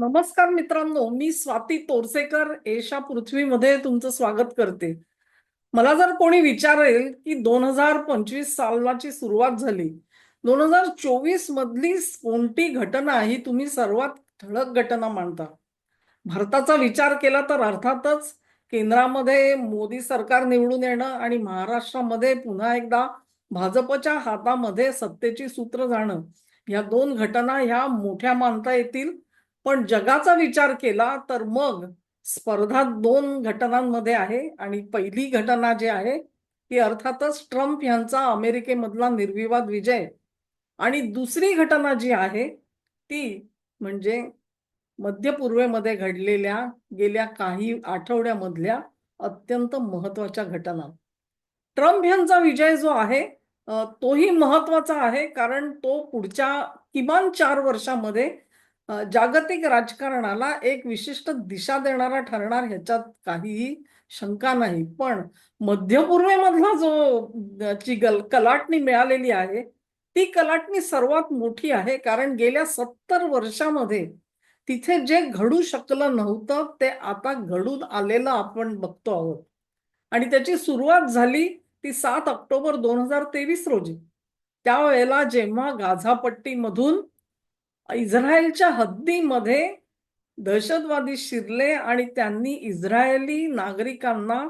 नमस्कार मित्रांनो मी स्वाती तोरसेकर एशा पृथ्वीमध्ये तुमचं स्वागत करते. मला जर कोणी विचारेल की दोन हजार पंचवीस सालाची सुरुवात झाली दोन हजार चोवीस मधली कोणती घटना ही तुम्ही सर्वात ठळक घटना मानता? भारताचा विचार केला तर अर्थातच केंद्रामध्ये मोदी सरकार निवडून येणं आणि महाराष्ट्रामध्ये पुन्हा एकदा भाजपच्या हातामध्ये सत्तेची सूत्र जाणं या दोन घटना ह्या मोठ्या मानता येतील. पण जगाचा विचार केला तर मग स्पर्धा दोन घटनांमध्ये आहे आणि पहिली घटना जी आहे ती अर्थातच ट्रम्प यांचा अमेरिकेमधला निर्विवाद विजय. आणि दुसरी घटना जी आहे ती म्हणजे मध्य पूर्वेमध्ये घडलेल्या गेल्या काही आठवड्यामधल्या अत्यंत महत्त्वाच्या घटना. ट्रम्प यांचा विजय जो आहे तोही महत्त्वाचा आहे कारण तो पुढच्या किमान चार वर्षामध्ये जागतिक राजकारणाला एक विशिष्ट दिशा देणारा ठरणार ह्याच्यात काहीही शंका नाही. पण मध्यपूर्वेमधला जो ची गल कलाटणी मिळालेली आहे ती कलाटणी सर्वात मोठी आहे. कारण गेल्या सत्तर वर्षामध्ये तिथे जे घडू शकलं नव्हतं ते आता घडून आलेलं आपण बघतो आहोत. आणि त्याची सुरुवात झाली ती सात ऑक्टोबर दोन हजार तेवीस रोजी. त्यावेळेला जेव्हा गाझापट्टीमधून इस्रायलच्या हद्दीमध्ये दहशतवादी शिरले आणि त्यांनी इस्रायली नागरिकांना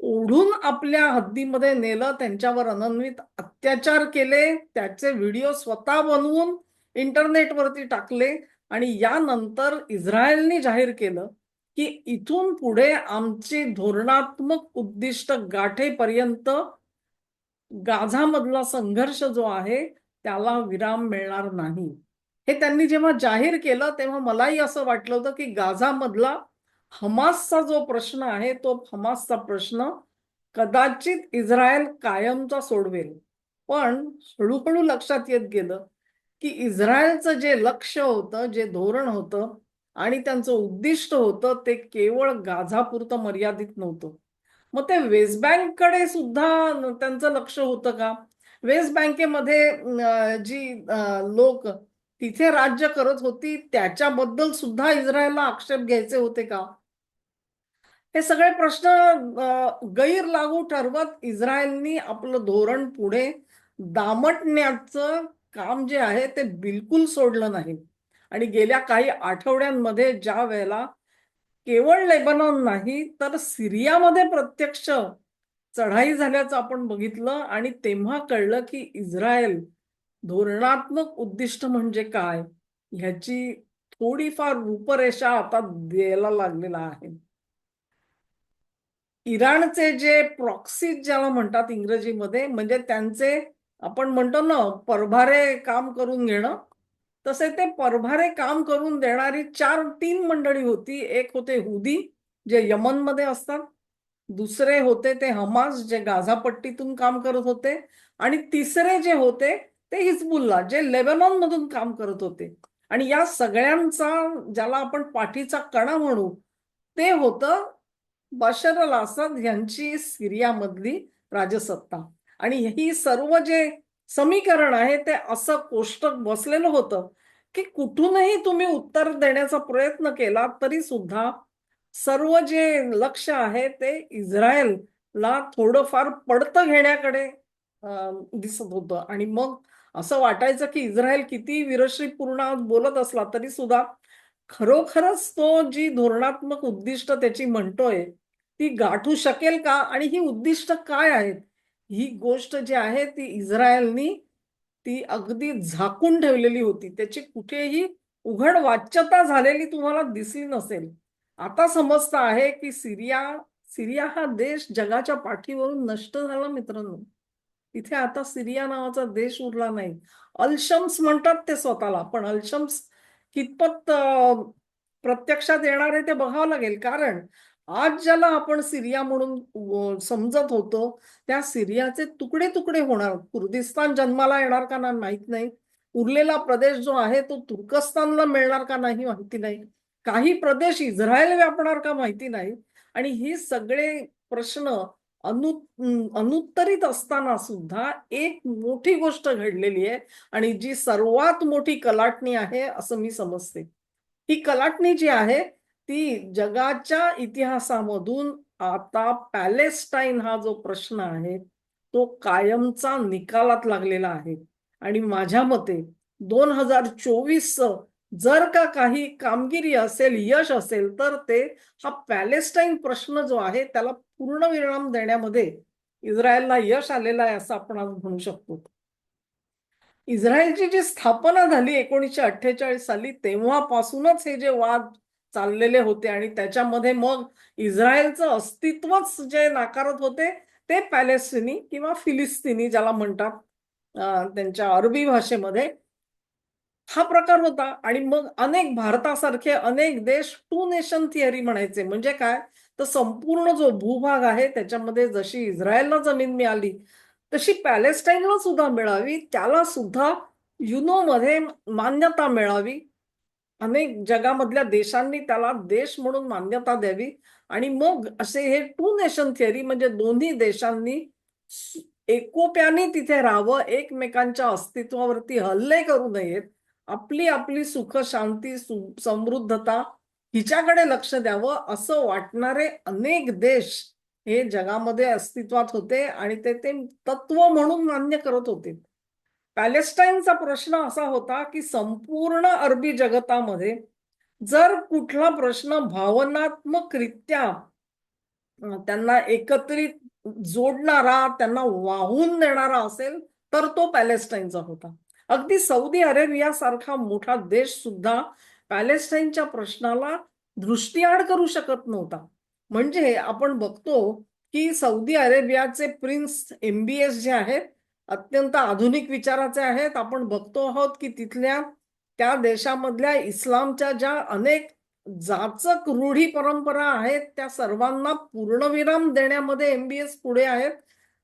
ओढून आपल्या हद्दीमध्ये नेलं त्यांच्यावर अनन्वित अत्याचार केले त्याचे व्हिडिओ स्वतः बनवून इंटरनेटवरती टाकले आणि यानंतर इस्रायलने जाहीर केलं की इथून पुढे आमची धोरणात्मक उद्दिष्ट गाठेपर्यंत गाझामधला संघर्ष जो आहे त्याला विराम मिळणार नाही. हे त्यांनी जेव्हा जाहीर केलं तेव्हा मलाही असं वाटलं होतं की गाझामधला हमासचा जो प्रश्न आहे तो हमासचा प्रश्न कदाचित इस्रायल कायमचा सोडवेल. पण हळूहळू लक्षात येत गेलं की इस्रायलचं जे लक्ष होतं जे धोरण होतं आणि त्यांचं उद्दिष्ट होतं ते केवळ गाझापुरतं मर्यादित नव्हतं. मग ते वेस्ट बँककडे सुद्धा त्यांचं लक्ष होतं का? वेस्ट बँकेमध्ये जी लोक तिथे राज्य करत होती त्याच्याबद्दल सुद्धा इस्रायलला आक्षेप घ्यायचे होते का? हे सगळे प्रश्न गैर लागू ठरवत इस्रायलनी आपलं धोरण पुढे दामटण्याचं काम जे आहे ते बिलकुल सोडलं नाही. आणि गेल्या काही आठवड्यांमध्ये ज्या वेळेला केवळ लेबनॉन नाही तर सिरियामध्ये प्रत्यक्ष चढाई झाल्याचं आपण बघितलं आणि तेव्हा कळलं की इस्रायल धोरणात्मक उद्दिष्ट म्हणजे काय? ह्याची थोडीफार रूपरेषा आता द्यायला लागलेला आहे. इराणचे जे प्रॉक्सी ज्याला म्हणतात इंग्रजीमध्ये म्हणजे त्यांचे आपण म्हणतो ना परभारे काम करून घेणं तसे ते परभारे काम करून देणारी चार तीन मंडळी होती. एक होते हुदी जे यमनमध्ये असतात. दुसरे होते ते हमास जे गाझापट्टीतून काम करत होते. आणि तिसरे जे होते ते हिजबुल्ला जे लेबनॉन मधून काम करत होते. आणि या सगळ्यांचा ज्याला आपण पाठीचा कणा म्हणू ते होतं बशर अल असद यांची सिरियामधली राजसत्ता. आणि ही सर्व जे समीकरण आहे ते असं कोष्टक बसलेलं होतं की कुठूनही तुम्ही उत्तर देण्याचा प्रयत्न केला तरी सुद्धा सर्व जे लक्ष आहे ते इस्रायलला थोडंफार पडतं घेण्याकडे दिसत होतं. आणि मग असं वाटायचं की इस्रायल किती विरश्रीपूर्ण बोलत असला तरी सुद्धा खरोखरच तो जी धोरणात्मक उद्दिष्ट त्याची म्हणतोय ती गाठू शकेल का? आणि ही उद्दिष्ट काय आहेत? ही गोष्ट जी आहे ती इस्रायलनी ती अगदी झाकून ठेवलेली होती. त्याची कुठेही उघड वाच्यता झालेली तुम्हाला दिसली नसेल. आता समजतं आहे की सिरिया सिरिया हा देश जगाच्या पाठीवरून नष्ट झाला मित्रांनो. तिथे आता सिरिया नावाचा देश उरला नाही. अल्शम्स म्हणतात ते स्वतःला पण अल्शम्स कितपत प्रत्यक्षात येणार आहे ते बघावं लागेल. कारण आज ज्याला आपण सिरिया म्हणून समजत होतो त्या सिरियाचे तुकडे तुकडे होणार. कुर्दिस्तान जन्माला येणार का नाही माहीत नाही. उरलेला प्रदेश जो आहे तो तुर्कस्तानला मिळणार का नाही माहिती नाही. काही प्रदेश इस्रायल व्यापणार का माहिती नाही. आणि हे सगळे प्रश्न अनु अनुत्तरित असताना सुद्धा एक मोठी गोष्ट घडलेली आहे आणि जी सर्वात मोठी कलाटणी आहे असं मी समजते. ही कलाटणी जी आहे ती जगाच्या इतिहासामधून आता पॅलेस्टाईन हा जो प्रश्न आहे तो कायमचा निकालात लागलेला आहे. आणि माझ्या मते दोन हजार चोवीस जर का काही कामगिरी असेल यश असेल तर ते हा पॅलेस्टाईन प्रश्न जो आहे त्याला पूर्ण विराम देण्यामध्ये इस्रायलला यश आलेलं आहे असं आपण आज म्हणू शकतो. इस्रायलची जी स्थापना झाली एकोणीसशे अठ्ठेचाळीस साली तेव्हापासूनच हे जे वाद चाललेले होते आणि त्याच्यामध्ये मग इस्रायलचं अस्तित्वच जे नाकारत होते ते पॅलेस्टिनी किंवा फिलिस्तिनी ज्याला म्हणतात त्यांच्या अरबी भाषेमध्ये हा प्रकार होता. आणि मग अनेक भारतासारखे अनेक देश टू नेशन थिअरी म्हणायचे. म्हणजे काय? तर संपूर्ण जो भूभाग आहे त्याच्यामध्ये जशी इस्रायलला जमीन मिळाली तशी पॅलेस्टाईनला सुद्धा मिळावी. त्याला सुद्धा युनो मध्ये मान्यता मिळावी. अनेक जगामधल्या देशांनी त्याला देश म्हणून मान्यता द्यावी. आणि मग असे हे टू नेशन थिअरी म्हणजे दोन्ही देशांनी एकोप्याने तिथे राहावं एकमेकांच्या अस्तित्वावरती हल्ले करू नयेत. आपली आपली सुख शांती सु- समृद्धता हिच्याकडे लक्ष द्यावं असं वाटणारे अनेक देश हे जगामध्ये अस्तित्वात होते आणि ते ते तत्व म्हणून मान्य करत होते. पॅलेस्टाईनचा प्रश्न असा होता की संपूर्ण अरबी जगतामध्ये जर कुठला प्रश्न भावनात्मकरित्या त्यांना एकत्रित जोडणारा त्यांना वाहून नेणारा असेल तर तो पॅलेस्टाईनचा होता. अगदी सौदी अरेबिया सारखा मोठा देश सुद्धा पॅलेस्टाईनच्या प्रश्नाला दृष्टीआड करू शकत नव्हता. म्हणजे आपण बघतो की सौदी अरेबियाचे प्रिन्स एमबीएस जे आहेत अत्यंत आधुनिक विचाराचे आहेत. आपण बघतो आहोत की तिथल्या त्या देशामधल्या इस्लामच्या ज्या अनेक जाचक रूढी परंपरा आहेत त्या सर्वांना पूर्णविराम देण्यामध्ये एमबीएस पुढे आहेत.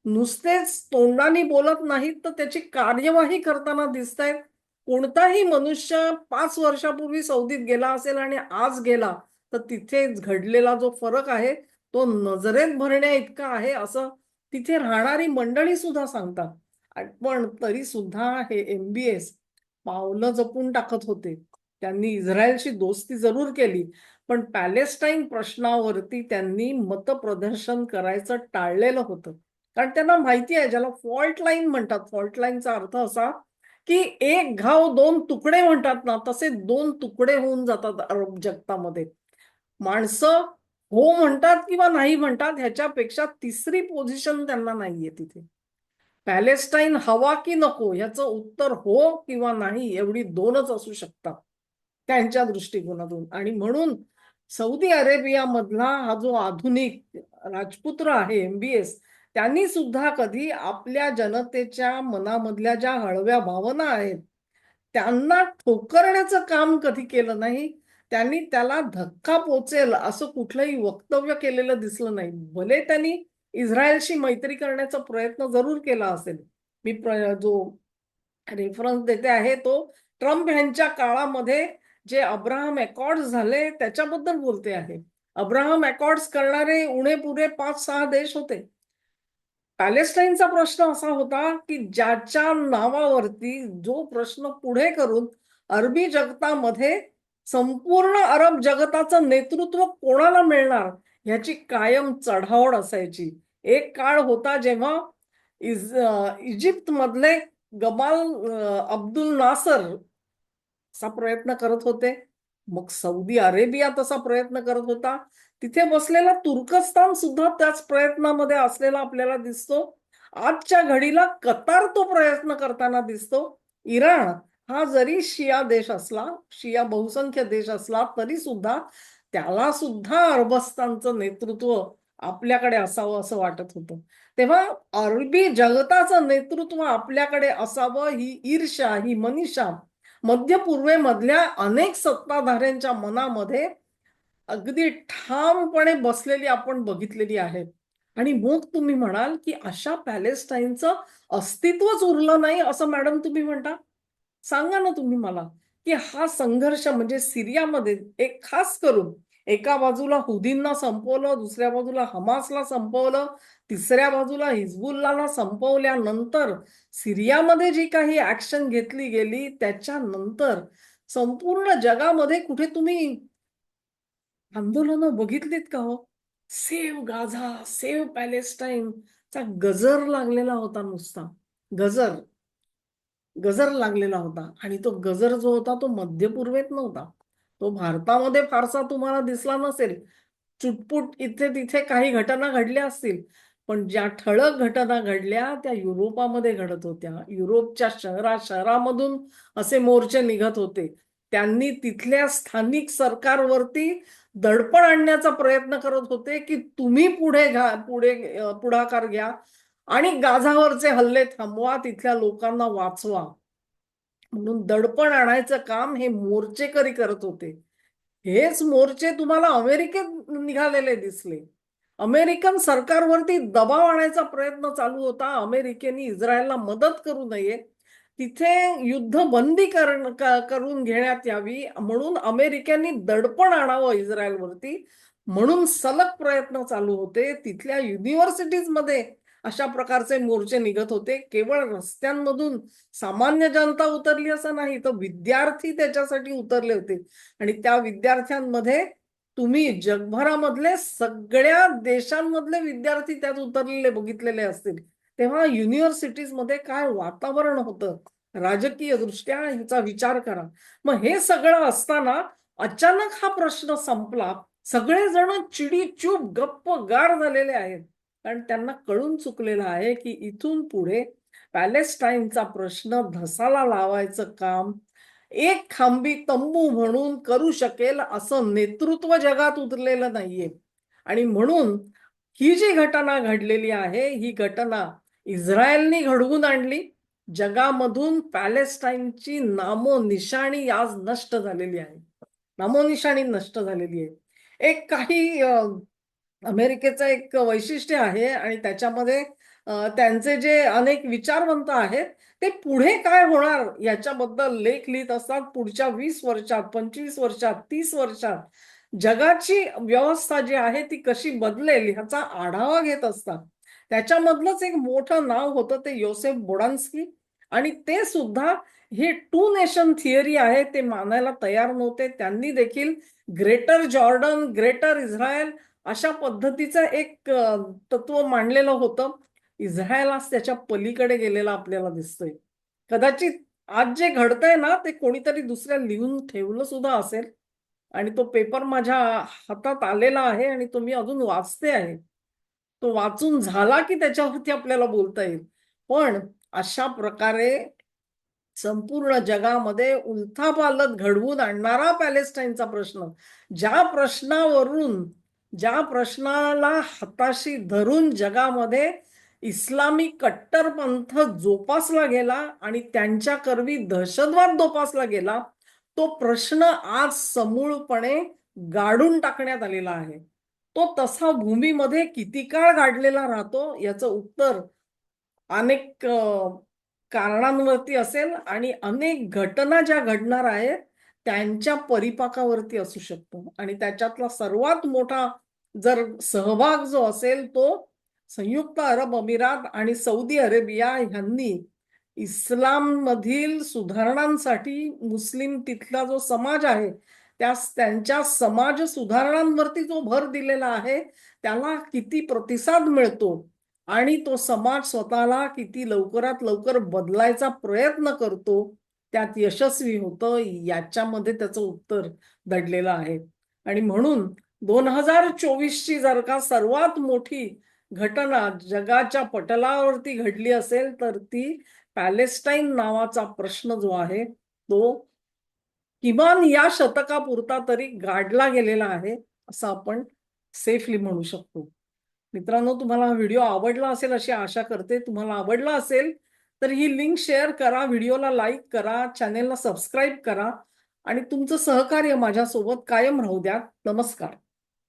नुसतेच तोंडाने बोलत नाहीत तर त्याची कार्यवाही करताना दिसत आहेत कोणताही मनुष्य पाच वर्षापूर्वी सौदीत गेला असेल आणि आज गेला तर तिथे घडलेला जो फरक आहे तो नजरेत भरण्या इतका आहे असं तिथे राहणारी मंडळी सुद्धा सांगतात. पण तरी सुद्धा हे एमबीएस पावलं जपून टाकत होते. त्यांनी इस्रायलशी दोस्ती जरूर केली पण पॅलेस्टाईन प्रश्नावरती त्यांनी मतप्रदर्शन करायचं टाळलेलं होतं. कारण त्यांना माहिती आहे ज्याला फॉल्ट लाईन म्हणतात. फॉल्ट लाईनचा अर्थ असा की एक घाव दोन तुकडे म्हणतात ना तसे दोन तुकडे होऊन जातात अरब जगतामध्ये. माणसं हो म्हणतात किंवा नाही म्हणतात ह्याच्यापेक्षा तिसरी पोझिशन त्यांना नाहीये तिथे. पॅलेस्टाईन हवा की नको ह्याचं उत्तर हो किंवा नाही एवढी दोनच असू शकतात त्यांच्या दृष्टिकोनातून. आणि म्हणून सौदी अरेबियामधला हा जो आधुनिक राजपुत्र आहे एमबीएस त्यांनी सुद्धा कधी आपल्या जनतेच्या मनामधल्या ज्या हळव्या भावना आहेत त्यांना ठोकरण्याचं काम कधी केलं नाही त्यांनी त्याला धक्का पोचेल असं कुठलंही वक्तव्य केलेलं दिसलं नाही. भले त्यांनी इस्रायलशी मैत्री करण्याचा प्रयत्न जरूर केला असेल. मी प्र- जो रेफरन्स देते आहे तो ट्रम्प यांच्या काळामध्ये जे अब्राहम अकॉर्ड झाले त्याच्याबद्दल बोलते आहे. अब्राहम अकॉर्ड्स करणारे उणे पुरे पाच सहा देश होते. पॅलेस्टाईनचा प्रश्न असा होता की ज्याच्या नावावरती जो प्रश्न पुढे करून अरबी जगतामध्ये संपूर्ण अरब जगताचं नेतृत्व कोणाला मिळणार ह्याची कायम चढावड असायची. एक काळ होता जेव्हा इज इजिप्त मधले गमाल अब्दुल नासर असा प्रयत्न करत होते. मग सौदी अरेबिया तसा प्रयत्न करत होता. तिथे बसलेला तुर्कस्तान सुद्धा त्याच प्रयत्नामध्ये असलेला आपल्याला दिसतो. आजच्या घडीला कतार तो प्रयत्न करताना दिसतो. इराण हा जरी शिया देश असला शिया बहुसंख्य देश असला तरी सुद्धा त्याला सुद्धा अरबस्तानचं नेतृत्व आपल्याकडे असावं असं वाटत होतं. तेव्हा अरबी जगताचं नेतृत्व आपल्याकडे असावं ही ईर्षा ही मनीषा मध्य पूर्वेमधल्या अनेक सत्ताधाऱ्यांच्या मनामध्ये अगदी ठामपणे बसलेली आपण बघितलेली आहे. आणि मग तुम्ही म्हणाल की अशा पॅलेस्टाईनचं अस्तित्वच उरलं नाही असं मॅडम तुम्ही म्हणता? सांगा ना तुम्ही मला की हा संघर्ष म्हणजे सिरियामध्ये एक खास करून एका बाजूला हुदींना संपवलं दुसऱ्या बाजूला हमासला संपवलं तिसऱ्या बाजूला हिजबुल्लाला संपवल्यानंतर सिरियामध्ये जी काही ऍक्शन घेतली गेली त्याच्यानंतर संपूर्ण जगामध्ये कुठे तुम्ही आंदोलनं बघितलीत का हो? सेव गाझा सेव पॅलेस्टाईन चा गजर लागलेला होता नुसता. गजर. गजर लागलेला होता. आणि तो गजर जो होता तो मध्य पूर्वेत नव्हता. तो भारतामध्ये फारसा तुम्हाला दिसला नसेल. चुटपुट इथे तिथे काही घटना घडल्या असतील. पण ज्या ठळक घटना घडल्या त्या युरोपामध्ये घडत होत्या. युरोपच्या शहरा शहरामधून असे मोर्चे निघत होते. त्यांनी तिथल्या स्थानिक सरकारवरती दडपण आणण्याचा प्रयत्न करत होते की तुम्ही पुढे घ्या पुढे पुढाकार घ्या आणि गाझावरचे हल्ले थांबवा तिथल्या लोकांना वाचवा. म्हणून दडपण आणायचं काम हे मोर्चेकरी करत होते. हेच मोर्चे तुम्हाला अमेरिकेत निघालेले दिसले. अमेरिकन सरकारवरती दबाव आणायचा प्रयत्न चालू होता. अमेरिकेने इस्रायलला मदत करू नये. तिथे युद्धबंदी करण करून घेण्यात यावी म्हणून अमेरिकेने दडपण आणावं इस्रायलवरती. म्हणून सलग प्रयत्न चालू होते. तिथल्या युनिव्हर्सिटीजमध्ये अशा प्रकारचे मोर्चे निघत होते. केवळ रस्त्यांमधून सामान्य जनता उतरली असं नाही तर विद्यार्थी त्याच्यासाठी उतरले होते. आणि त्या विद्यार्थ्यांमध्ये तुम्ही जगभरामधले सगळ्या देशांमधले विद्यार्थी त्यात उतरलेले बघितलेले असतील. तेव्हा युनिव्हर्सिटीजमध्ये काय वातावरण होतं? राजकीय दृष्ट्या ह्याचा विचार करा. मग हे सगळं असताना अचानक हा प्रश्न संपला. सगळेजण चिडीचूप गप्प गार झालेले आहेत. कारण त्यांना कळून चुकलेलं आहे की इथून पुढे पॅलेस्टाईनचा प्रश्न धसाला लावायचं काम एक खांबी तंबू म्हणून करू शकेल असं नेतृत्व जगात उतरलेलं नाहीये. आणि म्हणून ही जी घटना घडलेली आहे ही घटना इस्रायलनी घडवून आणली. जगामधून पॅलेस्टाईनची नामोनिशाणी आज नष्ट झालेली आहे. नामोनिशाणी नष्ट झालेली आहे. एक काही अमेरिकेचं एक वैशिष्ट्य आहे आणि त्याच्यामध्ये त्यांचे जे अनेक विचारवंत आहेत ते पुढे काय होणार याच्याबद्दल लेख लिहित असतात. पुढच्या वीस वर्षात पंचवीस वर्षात तीस वर्षात जगाची व्यवस्था जी आहे ती कशी बदलेल ह्याचा आढावा घेत असतात. त्याच्यामधलंच एक मोठं नाव होतं ते योसेफ बोडान्स्की. आणि ते सुद्धा हे टू नेशन थिअरी आहे ते मानायला तयार नव्हते. त्यांनी देखील ग्रेटर जॉर्डन ग्रेटर इस्रायल अशा पद्धतीचं एक तत्व मांडलेलं होतं. इस्रायल आज त्याच्या पलीकडे गेलेला आपल्याला दिसतोय. कदाचित आज जे घडतंय ना ते कोणीतरी दुसऱ्या लिहून ठेवलं सुद्धा असेल. आणि तो पेपर माझ्या हातात आलेला आहे आणि तो मी अजून वाचते आहे. तो वाचून झाला की त्याच्यावरती आपल्याला बोलता येईल. पण अशा प्रकारे संपूर्ण जगामध्ये उलथापालत घडवून आणणारा पॅलेस्टाईनचा प्रश्न ज्या प्रश्नावरून ज्या प्रश्नाला हाताशी धरून जगामध्ये इस्लामी कट्टरपंथ जोपासला गेला आणि त्यांच्या करवी दहशतवाद जोपासला गेला तो प्रश्न आज समूळपणे गाडून टाकण्यात आलेला आहे. तो तसा भूमीमध्ये किती काळ गाडलेला राहतो याचं उत्तर अनेक कारणांवरती असेल आणि अनेक घटना ज्या घडणार आहेत त्यांच्या परिपाकावरती असू शकतो. आणि त्याच्यातला सर्वात मोठा जर सहभाग जो असेल तो संयुक्त अरब अमिरात आणि सौदी अरेबिया ह्यांनी इस्लाम मधील सुधारणांसाठी मुस्लिम तिथला जो समाज आहे त्या त्यांच्या समाज सुधारणांवरती जो भर दिलेला आहे त्याला किती प्रतिसाद मिळतो? आणि तो समाज स्वतःला किती लवकरात लवकर बदलायचा प्रयत्न करतो त्यात यशस्वी होतं याच्यामध्ये त्याचं उत्तर दडलेलं आहे. आणि म्हणून दोन हजार चोवीसची जर का सर्वात मोठी घटना जगाच्या पटलावरती घडली असेल तर ती पॅलेस्टाईन नावाचा प्रश्न जो आहे तो किमान या शतकापुरता तरी गाडला गेलेला आहे असं आपण सेफली म्हणू शकतो. मित्रांनो तुम्हाला हा व्हिडिओ आवडला असेल अशी आशा करते. तुम्हाला आवडला असेल तर ही लिंक शेअर करा व्हिडिओला लाईक करा चॅनेलला सबस्क्राईब करा आणि तुमचं सहकार्य माझ्यासोबत कायम राहू द्या. नमस्कार.